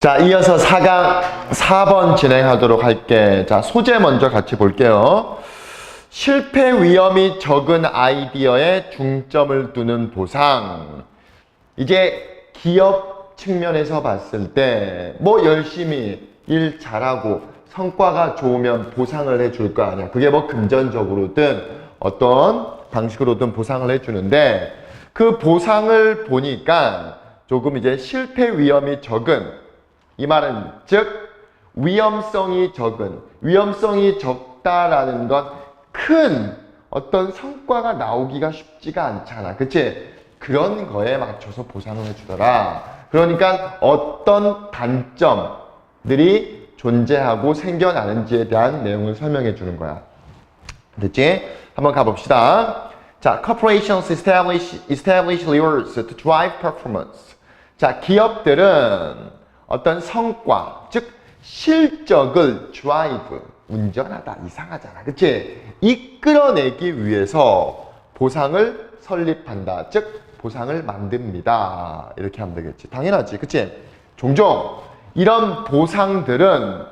자, 이어서 4강 4번 진행하도록 할게. 자, 소재 먼저 같이 볼게요. 실패 위험이 적은 아이디어에 중점을 두는 보상. 이제 기업 측면에서 봤을 때, 뭐 열심히 일 잘하고 성과가 좋으면 보상을 해줄 거 아니야. 그게 뭐 금전적으로든 어떤 방식으로든 보상을 해주는데, 그 보상을 보니까 조금 이제 실패 위험이 적은 이 말은 즉 위험성이 적은 위험성이 적다라는 건큰 어떤 성과가 나오기가 쉽지가 않잖아. 그치? 그런 거에 맞춰서 보상을 해주더라. 그러니까 어떤 단점들이 존재하고 생겨나는지에 대한 내용을 설명해 주는 거야. 됐지? 한번 가봅시다. 자, corporations establish, establish levers to drive performance. 자, 기업들은 어떤 성과, 즉 실적을 drive, 운전하다, 이상하잖아. 그치? 이끌어내기 위해서 보상을 설립한다. 즉, 보상을 만듭니다. 이렇게 하면 되겠지. 당연하지. 그치? 종종 이런 보상들은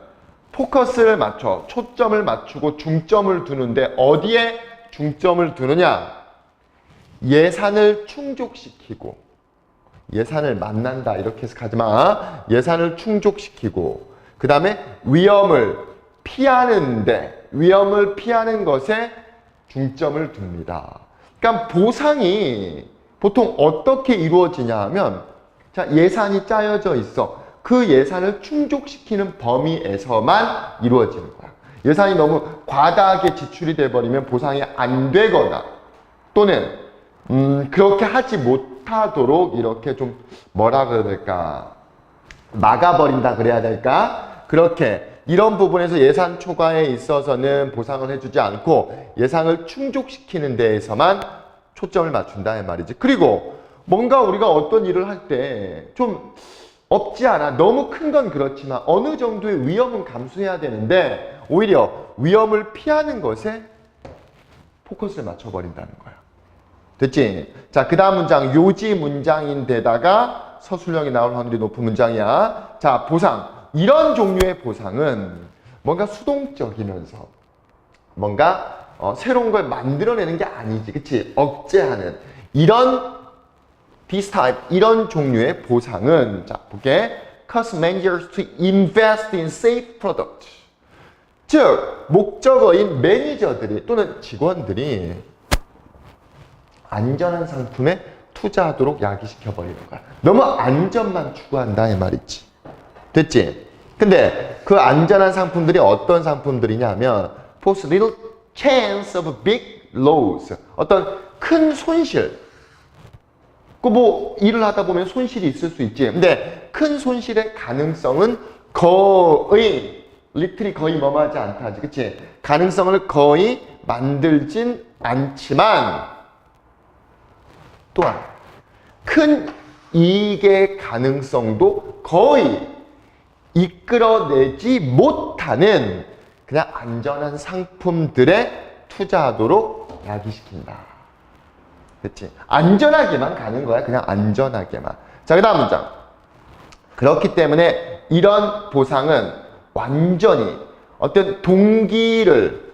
포커스를 맞춰, 초점을 맞추고 중점을 두는데 어디에 중점을 두느냐? 예산을 충족시키고 예산을 만난다 이렇게 해서 가지 마. 예산을 충족시키고 그 다음에 위험을 피하는데 위험을 피하는 것에 중점을 둡니다. 그러니까 보상이 보통 어떻게 이루어지냐 하면 자 예산이 짜여져 있어. 그 예산을 충족시키는 범위에서만 이루어지는 거야. 예산이 너무 과다하게 지출이 돼버리면 보상이 안 되거나 또는 음, 그렇게 하지 못 하도록 이렇게 좀 뭐라 그래야 될까? 막아버린다 그래야 될까? 그렇게 이런 부분에서 예산 초과에 있어서는 보상을 해주지 않고 예상을 충족시키는 데에서만 초점을 맞춘다 이 말이지. 그리고 뭔가 우리가 어떤 일을 할 때 좀 없지 않아. 너무 큰 건 그렇지만 어느 정도의 위험은 감수해야 되는데 오히려 위험을 피하는 것에 포커스를 맞춰버린다는 거야 됐지? 자, 그 다음 문장. 요지 문장인데다가 서술형이 나올 확률이 높은 문장이야. 자, 보상. 이런 종류의 보상은 뭔가 수동적이면서 뭔가 어, 새로운 걸 만들어내는 게 아니지. 그치? 억제하는. 이런 type, 이런 종류의 보상은 자, 볼게. cause managers to invest in safe product. 즉, 목적어인 매니저들이 또는 직원들이 안전한 상품에 투자하도록 야기시켜 버리는 거야. 너무 안전만 추구한다 이 말이지. 됐지? 근데 그 안전한 상품들이 어떤 상품들이냐면 pose little chance of big loss. 어떤 큰 손실. 그 뭐 일을 하다 보면 손실이 있을 수 있지. 근데 큰 손실의 가능성은 거의 리틀이 거의 머하지 않다지. 그치? 가능성을 거의 만들진 않지만 또한 큰 이익의 가능성도 거의 이끌어내지 못하는 그냥 안전한 상품들에 투자하도록 야기시킨다. 그치? 안전하게만 가는 거야. 그냥 안전하게만. 자, 그 다음 문장. 그렇기 때문에 이런 보상은 완전히 어떤 동기를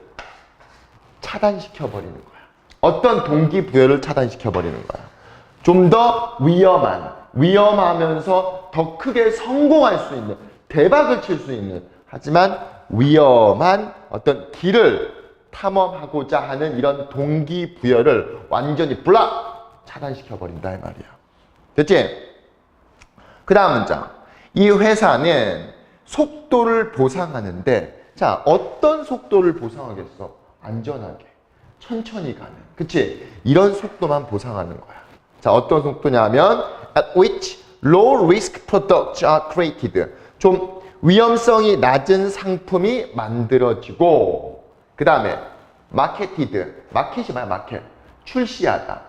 차단시켜버리는 거야. 어떤 동기부여를 차단시켜버리는 거야. 좀 더 위험한, 위험하면서 더 크게 성공할 수 있는, 대박을 칠 수 있는, 하지만 위험한 어떤 길을 탐험하고자 하는 이런 동기부여를 완전히 블락! 차단시켜버린다, 이 말이야. 됐지? 그 다음 문장. 이 회사는 속도를 보상하는데, 자, 어떤 속도를 보상하겠어? 안전하게. 천천히 가는. 그치? 이런 속도만 보상하는 거야. 자, 어떤 속도냐면, at which low risk products are created. 좀 위험성이 낮은 상품이 만들어지고, 그 다음에, marketed. 마켓이 뭐야, 마켓. 출시하다.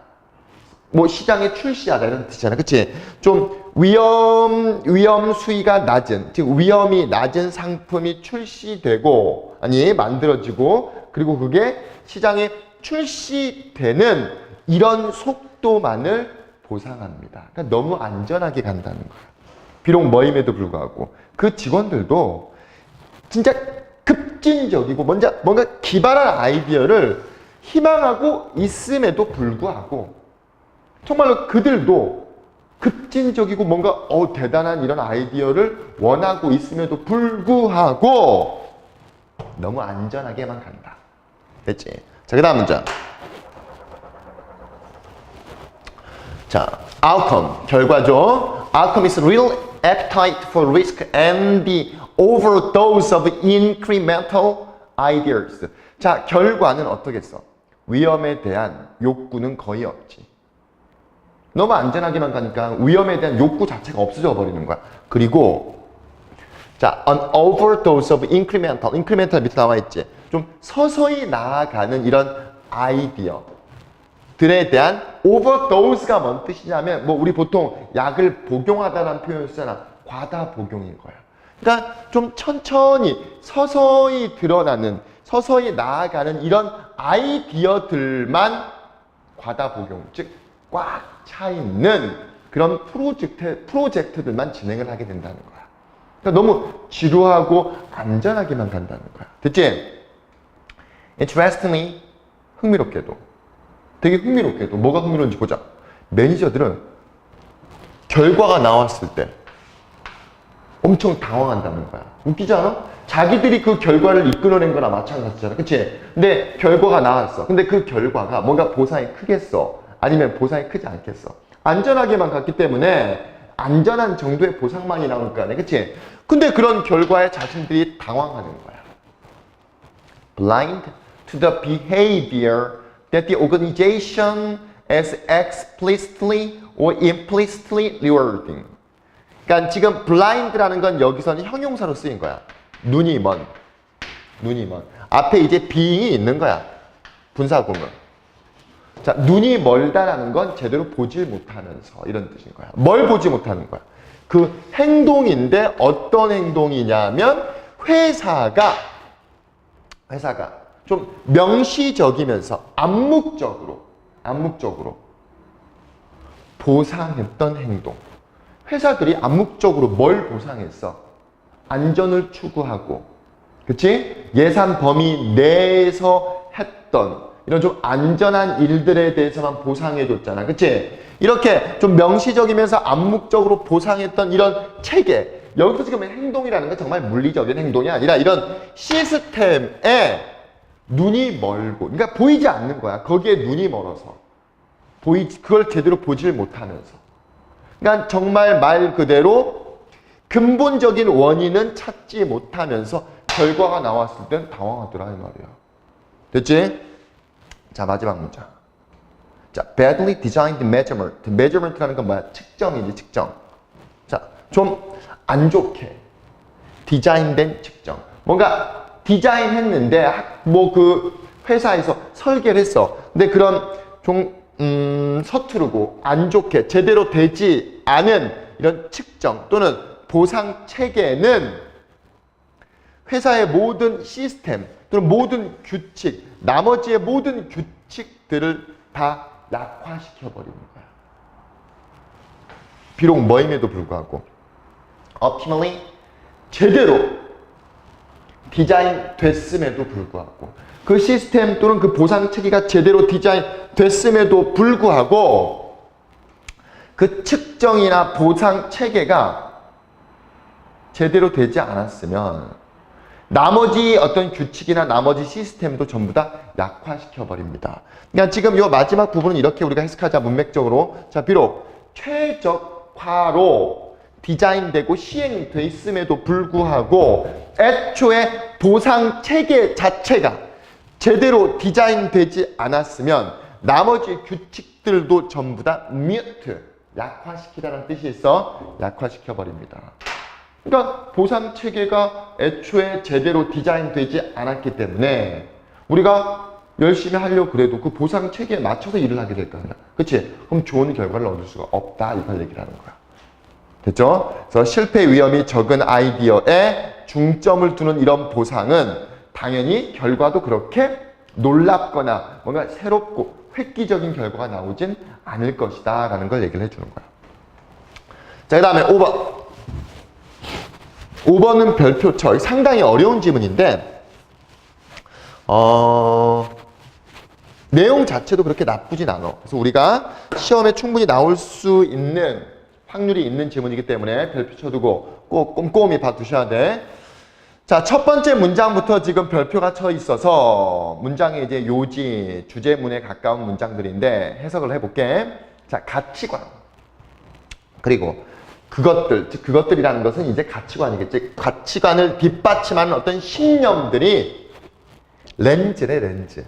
뭐 시장에 출시하다 이런 뜻이잖아. 그치? 좀 위험, 위험 수위가 낮은, 즉 위험이 낮은 상품이 출시되고, 아니, 만들어지고, 그리고 그게 시장에 출시되는 이런 속도만을 보상합니다. 그러니까 너무 안전하게 간다는 거야. 비록 뭐임에도 불구하고 그 직원들도 진짜 급진적이고 뭔가, 뭔가 기발한 아이디어를 희망하고 있음에도 불구하고 정말로 그들도 급진적이고 뭔가 어 대단한 이런 아이디어를 원하고 있음에도 불구하고 너무 안전하게만 간다. 됐지? 자, 그 다음 문장. 자, outcome, 결과죠. outcome is real appetite for risk and the overdose of incremental ideas. 자, 결과는 어떻겠어? 위험에 대한 욕구는 거의 없지. 너무 안전하게만 가니까 위험에 대한 욕구 자체가 없어져 버리는 거야. 그리고 자, an overdose of incremental. incremental 밑에 나와 있지. 좀 서서히 나아가는 이런 아이디어. 들에 대한 overdose가 뭔 뜻이냐면 뭐 우리 보통 약을 복용하다라는 표현을 쓰잖아. 과다 복용인 거야. 그러니까 좀 천천히 서서히 드러나는 서서히 나아가는 이런 아이디어들만 과다 복용, 즉 꽉 차 있는 그런 프로젝트 프로젝트들만 진행을 하게 된다는 거야. 그러니까 너무 지루하고 안전하게만 간다는 거야. 됐지? Interestingly, 흥미롭게도 되게 흥미롭게도 뭐가 흥미로운지 보자. 매니저들은 결과가 나왔을 때 엄청 당황한다는 거야. 웃기지 않아? 자기들이 그 결과를 이끌어낸 거나 마찬가지잖아. 그치? 근데 결과가 나왔어. 근데 그 결과가 뭔가 보상이 크겠어. 아니면 보상이 크지 않겠어. 안전하게만 갔기 때문에 안전한 정도의 보상만이 나올 거 아니야. 그치? 근데 그런 결과에 자신들이 당황하는 거야. blind to the behavior that the organization is explicitly or implicitly rewarding. 그러니까 지금 blind라는 건 여기서는 형용사로 쓰인 거야. 눈이 먼. 눈이 먼. 앞에 이제 being이 있는 거야. 분사구문. 자, 눈이 멀다라는 건 제대로 보질 못하면서 이런 뜻인 거야. 뭘 보지 못하는 거야. 그 행동인데 어떤 행동이냐면 회사가 회사가 좀 명시적이면서 암묵적으로 암묵적으로 보상했던 행동. 회사들이 암묵적으로 뭘 보상했어? 안전을 추구하고, 그치? 예산 범위 내에서 했던 이런 좀 안전한 일들에 대해서만 보상해줬잖아. 그치? 이렇게 좀 명시적이면서 암묵적으로 보상했던 이런 체계. 여기서 지금 행동이라는 건 정말 물리적인 행동이 아니라 이런 시스템에 눈이 멀고, 그러니까 보이지 않는 거야. 거기에 눈이 멀어서. 보이, 그걸 제대로 보질 못하면서. 그러니까 정말 말 그대로 근본적인 원인은 찾지 못하면서 결과가 나왔을 땐 당황하더라, 이 말이야. 됐지? 자, 마지막 문장. 자, badly designed measurement. measurement라는 건 뭐야? 측정이지, 측정. 자, 좀 안 좋게 디자인된 측정. 뭔가 디자인했는데 뭐 그 회사에서 설계를 했어. 근데 그런 좀 음, 서투르고 안 좋게 제대로 되지 않은 이런 측정 또는 보상 체계는 회사의 모든 시스템 또는 모든 규칙, 나머지의 모든 규칙들을 다 약화시켜 버리는 거야. 비록 뭐임에도 불구하고 optimally 제대로 디자인 됐음에도 불구하고 그 시스템 또는 그 보상 체계가 제대로 디자인 됐음에도 불구하고 그 측정이나 보상 체계가 제대로 되지 않았으면 나머지 어떤 규칙이나 나머지 시스템도 전부 다 약화시켜 버립니다. 그러니까 지금 이 마지막 부분은 이렇게 우리가 해석하자 문맥적으로 자 비록 최적화로 디자인되고 시행돼 있음에도 불구하고 애초에 보상 체계 자체가 제대로 디자인되지 않았으면 나머지 규칙들도 전부 다 mute, 약화시키다는 뜻이 있어 약화시켜 버립니다. 그러니까 보상 체계가 애초에 제대로 디자인되지 않았기 때문에 우리가 열심히 하려고 그래도 그 보상 체계에 맞춰서 일을 하게 될거 아니야. 그치? 그럼 좋은 결과를 얻을 수가 없다. 이걸 얘기를 하는 거야. 됐죠? 그래서 실패 위험이 적은 아이디어에 중점을 두는 이런 보상은 당연히 결과도 그렇게 놀랍거나 뭔가 새롭고 획기적인 결과가 나오진 않을 것이다 라는 걸 얘기를 해주는 거야. 자, 그 다음에 5번. 5번은 별표처. 상당히 어려운 지문인데, 어, 내용 자체도 그렇게 나쁘진 않아. 그래서 우리가 시험에 충분히 나올 수 있는 확률이 있는 지문이기 때문에 별표 쳐두고 꼭 꼼꼼히 봐두셔야 돼. 자, 첫 번째 문장부터 지금 별표가 쳐 있어서 문장이 이제 요지, 주제문에 가까운 문장들인데 해석을 해볼게. 자, 가치관. 그리고 그것들, 즉 그것들이라는 것은 이제 가치관이겠지. 가치관을 뒷받침하는 어떤 신념들이 렌즈래, 렌즈.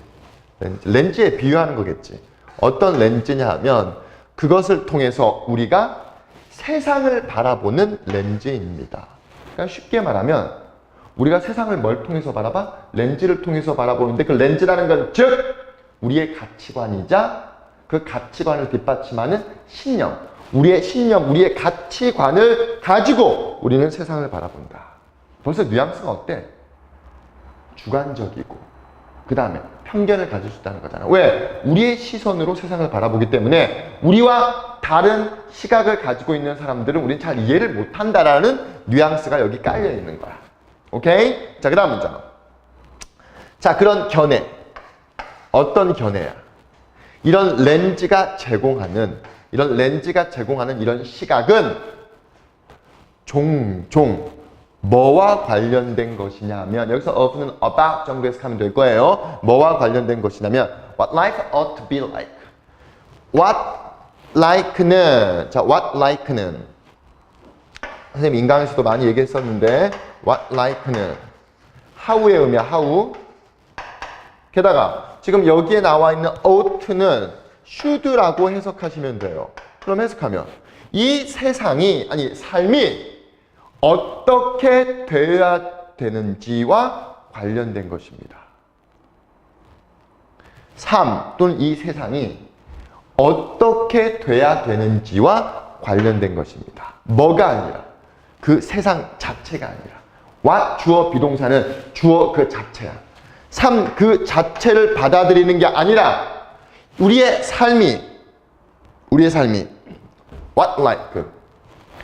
렌즈. 렌즈에 비유하는 거겠지. 어떤 렌즈냐 하면 그것을 통해서 우리가 세상을 바라보는 렌즈입니다. 그러니까 쉽게 말하면 우리가 세상을 뭘 통해서 바라봐? 렌즈를 통해서 바라보는데 그 렌즈라는 건 즉 우리의 가치관이자 그 가치관을 뒷받침하는 신념. 우리의 신념, 우리의 가치관을 가지고 우리는 세상을 바라본다. 벌써 뉘앙스가 어때? 주관적이고 그 다음에 편견을 가질 수 있다는 거잖아. 왜? 우리의 시선으로 세상을 바라보기 때문에 우리와 다른 시각을 가지고 있는 사람들은 우리는 잘 이해를 못한다라는 뉘앙스가 여기 깔려 있는 거야. 오케이? 자, 그 다음 문장. 자, 그런 견해. 어떤 견해야? 이런 렌즈가 제공하는, 이런 렌즈가 제공하는 이런 시각은 종종 뭐와 관련된 것이냐면 여기서 of는 about 정도 해석하면 될 거예요. 뭐와 관련된 것이냐면 what life ought to be like. what like는 자 what like는 선생님 인강에서도 많이 얘기했었는데 what like는 how의 의미야 how 게다가 지금 여기에 나와 있는 ought는 should라고 해석하시면 돼요. 그럼 해석하면 이 세상이 아니 삶이 어떻게 되어야 되는지와 관련된 것입니다. 삶 또는 이 세상이 어떻게 돼야 되는지와 관련된 것입니다. 뭐가 아니라 그 세상 자체가 아니라 what 주어 비동사는 주어 그 자체야. 삶 그 자체를 받아들이는 게 아니라 우리의 삶이 우리의 삶이 what like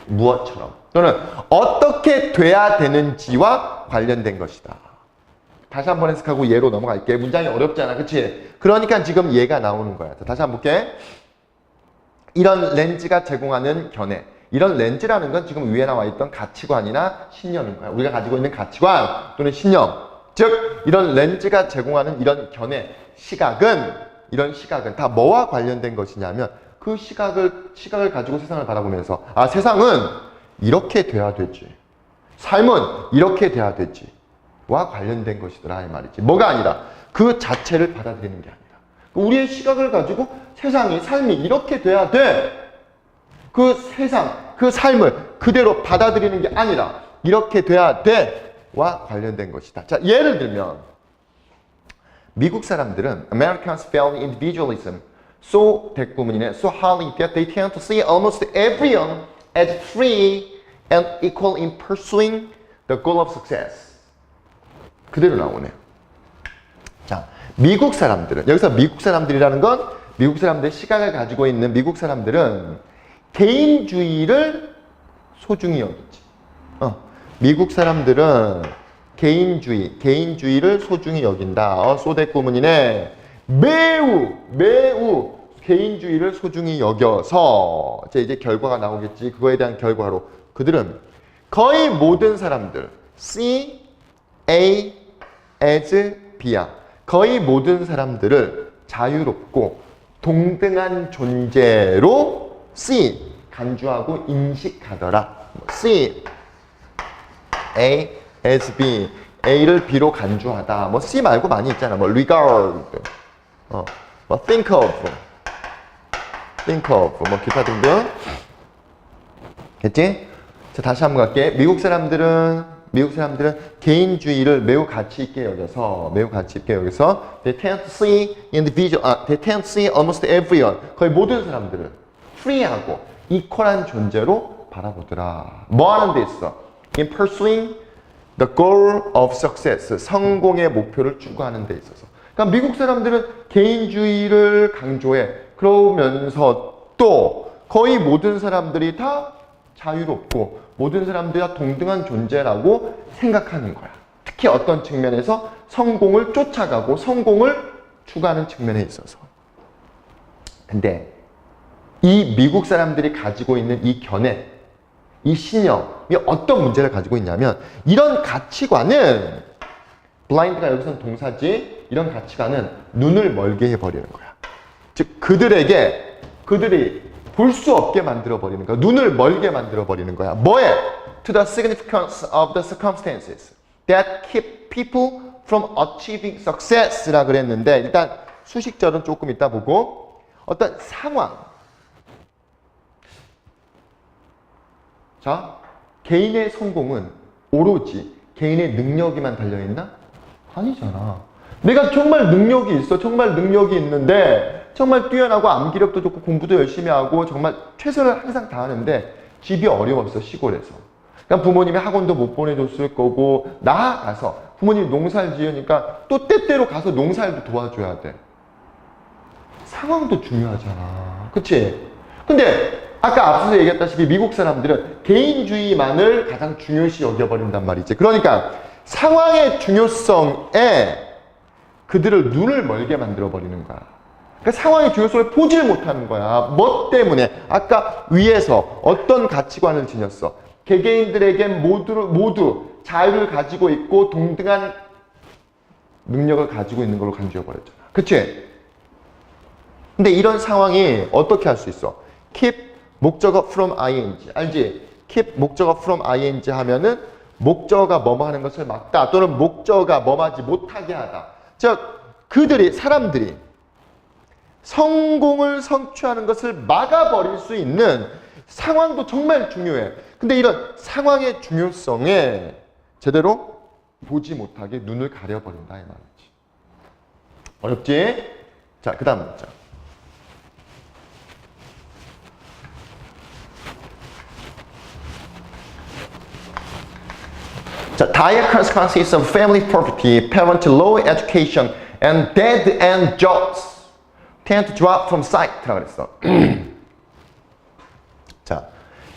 무엇처럼 또는 어떻게 돼야 되는지와 관련된 것이다. 다시 한번 해석하고 예로 넘어갈게. 문장이 어렵잖아. 그치? 그러니까 지금 얘가 나오는 거야. 자, 다시 한번 볼게. 이런 렌즈가 제공하는 견해. 이런 렌즈라는 건 지금 위에 나와 있던 가치관이나 신념인 거야. 우리가 가지고 있는 가치관 또는 신념. 즉, 이런 렌즈가 제공하는 이런 견해, 시각은, 이런 시각은 다 뭐와 관련된 것이냐면 그 시각을, 시각을 가지고 세상을 바라보면서 아, 세상은 이렇게 돼야 되지. 삶은 이렇게 돼야 되지. 와 관련된 것이더라 이 말이지. 뭐가 아니라 그 자체를 받아들이는 게 아니라 우리의 시각을 가지고 세상이 삶이 이렇게 돼야 돼. 그 세상, 그 삶을 그대로 받아들이는 게 아니라 이렇게 돼야 돼. 와 관련된 것이다. 자, 예를 들면 미국 사람들은 Americans feel individualism so 대구문이네 so highly that they tend to see almost everyone as free and equal in pursuing the goal of success. 그대로 나오네요. 자, 미국 사람들은 여기서 미국 사람들이라는 건 미국 사람들의 시각을 가지고 있는 미국 사람들은 개인주의를 소중히 여기지. 어, 미국 사람들은 개인주의, 개인주의를 소중히 여긴다. 어, 소대 구문이네. 매우, 매우 개인주의를 소중히 여겨서 이제 결과가 나오겠지. 그거에 대한 결과로 그들은 거의 모든 사람들 C, A, as B야. 거의 모든 사람들을 자유롭고 동등한 존재로 C 간주하고 인식하더라. C, A, as B. A를 B로 간주하다. 뭐 C 말고 많이 있잖아. 뭐 regard, 어, 뭐 think of, think of, 뭐 기타 등등. 됐지? 자, 다시 한번 갈게. 미국 사람들은 미국 사람들은 개인주의를 매우 가치 있게 여겨서 매우 가치 있게 여겨서 they tend to see individual, 아, they tend to see almost everyone 거의 모든 사람들을 프리하고 이퀄한 존재로 바라보더라. 뭐 하는 데 있어? In pursuing the goal of success, 성공의 목표를 추구하는 데 있어서. 그러니까 미국 사람들은 개인주의를 강조해. 그러면서 또 거의 모든 사람들이 다 자유롭고 모든 사람들이 다 동등한 존재라고 생각하는 거야. 특히 어떤 측면에서 성공을 쫓아가고 성공을 추구하는 측면에 있어서. 근데 이 미국 사람들이 가지고 있는 이 견해, 이 신념이 어떤 문제를 가지고 있냐면 이런 가치관은 블라인드가 여기서는 동사지 이런 가치관은 눈을 멀게 해버리는 거야. 즉 그들에게 그들이 볼 수 없게 만들어 버리는 거야. 눈을 멀게 만들어 버리는 거야. 뭐에? To the significance of the circumstances that keep people from achieving success라 그랬는데 일단 수식절은 조금 이따 보고 어떤 상황 자, 개인의 성공은 오로지 개인의 능력에만 달려있나? 아니잖아. 내가 정말 능력이 있어. 정말 능력이 있는데, 정말 뛰어나고 암기력도 좋고 공부도 열심히 하고 정말 최선을 항상 다하는데, 집이 어려웠어, 시골에서. 그러니까 부모님이 학원도 못 보내줬을 거고, 나아가서 부모님이 농사를 지으니까 또 때때로 가서 농사일도 도와줘야 돼. 상황도 중요하잖아. 그치? 근데 아까 앞서서 얘기했다시피 미국 사람들은 개인주의만을 가장 중요시 여겨버린단 말이지. 그러니까 상황의 중요성에 그들을 눈을 멀게 만들어버리는 거야. 그러니까 상황의 중요성을 보질 못하는 거야. 뭐 때문에? 아까 위에서 어떤 가치관을 지녔어? 개개인들에게 모두, 모두 자유를 가지고 있고 동등한 능력을 가지고 있는 걸로 간주해버렸잖아. 그치? 근데 이런 상황이 어떻게 할 수 있어? keep 목적어 from ing 알지? keep 목적어 from ing 하면은 목적어가 뭐뭐 하는 것을 막다 또는 목적어가 뭐하지 못하게 하다. 즉 그들이 사람들이 성공을 성취하는 것을 막아버릴 수 있는 상황도 정말 중요해. 근데 이런 상황의 중요성에 제대로 보지 못하게 눈을 가려버린다 이 말이지. 어렵지? 자, 그 다음 문자. 자, dire consequences of family poverty, parent low education, and dead-end jobs tend to drop from sight라고 그랬어. 자,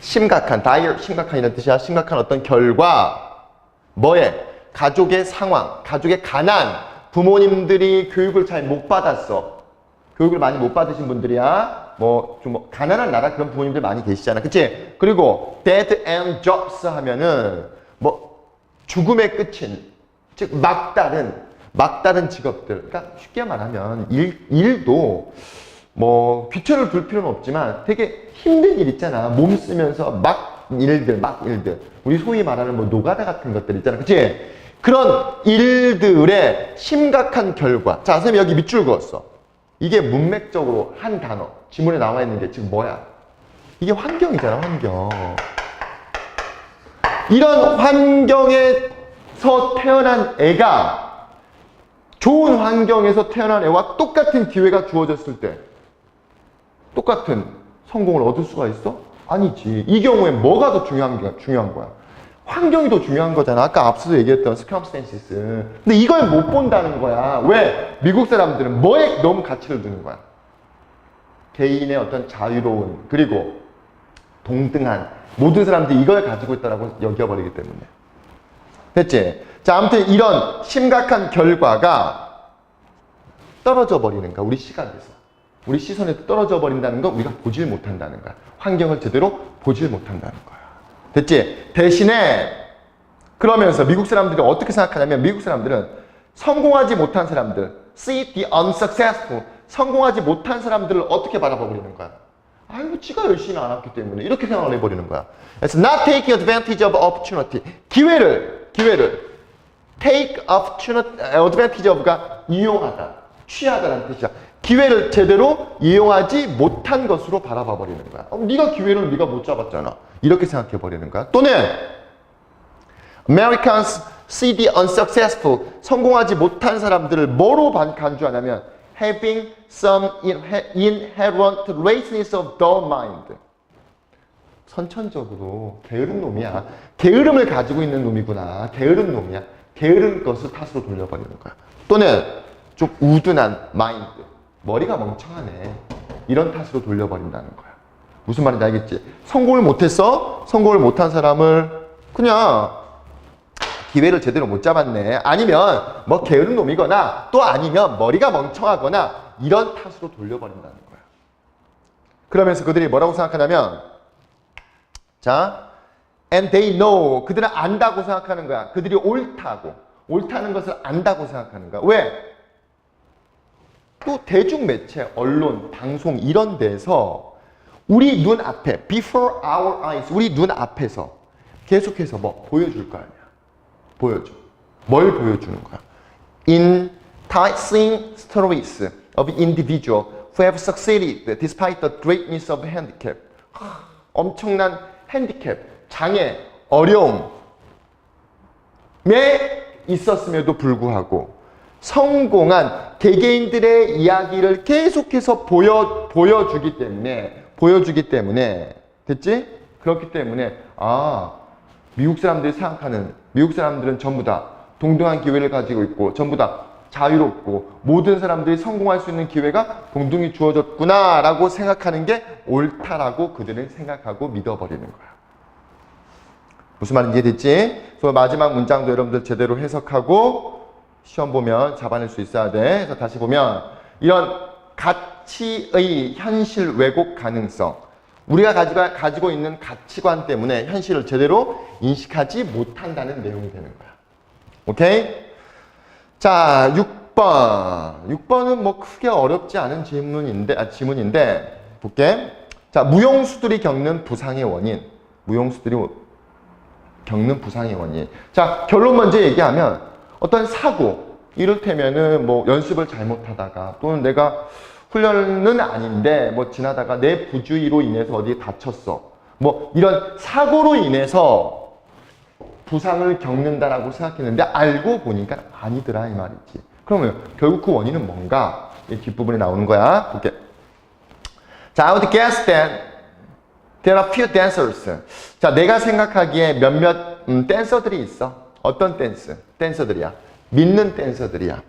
심각한, dire, 심각한 이런 뜻이야. 심각한 어떤 결과, 뭐에? 가족의 상황, 가족의 가난, 부모님들이 교육을 잘 못 받았어. 교육을 많이 못 받으신 분들이야. 뭐, 좀 뭐 가난한 나라 그런 부모님들 많이 계시잖아. 그치? 그리고 dead end jobs 하면은 뭐, 죽음의 끝인, 즉, 막다른, 막다른 직업들. 그러니까 쉽게 말하면 일, 일도 뭐, 귀천을 둘 필요는 없지만 되게 힘든 일 있잖아. 몸 쓰면서 막 일들, 막 일들. 우리 소위 말하는 뭐, 노가다 같은 것들 있잖아. 그치? 그런 일들의 심각한 결과. 자, 선생님 여기 밑줄 그었어. 이게 문맥적으로 한 단어. 지문에 나와 있는 게 지금 뭐야? 이게 환경이잖아, 환경. 이런 환경에서 태어난 애가 좋은 환경에서 태어난 애와 똑같은 기회가 주어졌을 때 똑같은 성공을 얻을 수가 있어? 아니지. 이 경우에 뭐가 더 중요한, 게, 중요한 거야? 환경이 더 중요한 거잖아. 아까 앞서서 얘기했던 circumstances. 근데 이걸 못 본다는 거야. 왜? 미국 사람들은 뭐에 너무 가치를 두는 거야? 개인의 어떤 자유로운, 그리고 동등한, 모든 사람들이 이걸 가지고 있다라고 여겨버리기 때문에. 됐지? 자, 아무튼 이런 심각한 결과가 떨어져 버리는 거야. 우리 시각에서. 우리 시선에서 떨어져 버린다는 건 우리가 보질 못한다는 거야. 환경을 제대로 보질 못한다는 거야. 됐지? 대신에 그러면서 미국 사람들이 어떻게 생각하냐면 미국 사람들은 성공하지 못한 사람들, see the unsuccessful, 성공하지 못한 사람들을 어떻게 바라보는 거야? 아이고, 지가 열심히 안 했기 때문에 이렇게 생각을 해버리는 거야. It's not taking advantage of opportunity. 기회를, 기회를 take advantage of가 이용하다, 취하다라는 뜻이야. 기회를 제대로 이용하지 못한 것으로 바라봐 버리는 거야. 어, 네가 기회를 네가 못 잡았잖아. 이렇게 생각해 버리는 거야. 또는 Americans see the unsuccessful 성공하지 못한 사람들을 뭐로 반- 간주하냐면 having some inhe- inherent laziness of the mind. 선천적으로 게으른 놈이야. 게으름을 가지고 있는 놈이구나. 게으른 놈이야. 게으른 것을 탓으로 돌려버리는 거야. 또는 좀 우둔한 마인드. 머리가 멍청하네. 이런 탓으로 돌려버린다는 거야. 무슨 말인지 알겠지? 성공을 못했어? 성공을 못한 사람을 그냥 기회를 제대로 못 잡았네. 아니면 뭐 게으른 놈이거나 또 아니면 머리가 멍청하거나 이런 탓으로 돌려버린다는 거야. 그러면서 그들이 뭐라고 생각하냐면 자, and they know 그들은 안다고 생각하는 거야. 그들이 옳다고 옳다는 것을 안다고 생각하는 거야. 왜? 또 대중 매체, 언론, 방송 이런 데서 우리 눈 앞에 before our eyes 우리 눈 앞에서 계속해서 뭐 보여줄 거 아니야. 보여줘. 뭘 보여주는 거야? Enticing stories of individual who have succeeded despite the greatness of handicap. 하, 엄청난 핸디캡, 장애, 어려움에 있었음에도 불구하고 성공한 개개인들의 이야기를 계속해서 보여 보여주기 때문에 보여주기 때문에 됐지? 그렇기 때문에 아 미국 사람들이 생각하는 미국 사람들은 전부 다 동등한 기회를 가지고 있고 전부 다 자유롭고 모든 사람들이 성공할 수 있는 기회가 동등히 주어졌구나라고 생각하는 게 옳다라고 그들은 생각하고 믿어버리는 거야. 무슨 말인지 이해됐지? 그래서 마지막 문장도 여러분들 제대로 해석하고 시험 보면 잡아낼 수 있어야 돼. 그래서 다시 보면 이런 가치의 현실 왜곡 가능성. 우리가 가지고, 있는 가치관 때문에 현실을 제대로 인식하지 못한다는 내용이 되는 거야. 오케이? 자, 6번. 6번은 뭐 크게 어렵지 않은 질문인데, 아, 지문인데, 볼게. 자, 무용수들이 겪는 부상의 원인. 무용수들이 겪는 부상의 원인. 자, 결론 먼저 얘기하면 어떤 사고, 이를테면은 뭐 연습을 잘못하다가 또는 내가 훈련은 아닌데 뭐 지나다가 내 부주의로 인해서 어디에 다쳤어. 뭐 이런 사고로 인해서 부상을 겪는다라고 생각했는데 알고 보니까 아니더라 이 말이지. 그러면 결국 그 원인은 뭔가? 이 뒷부분에 나오는 거야. 볼게. 자, I would guess that there are few dancers. 자, 내가 생각하기에 몇몇 음, 댄서들이 있어. 어떤 댄스? 댄서들이야. 믿는 댄서들이야.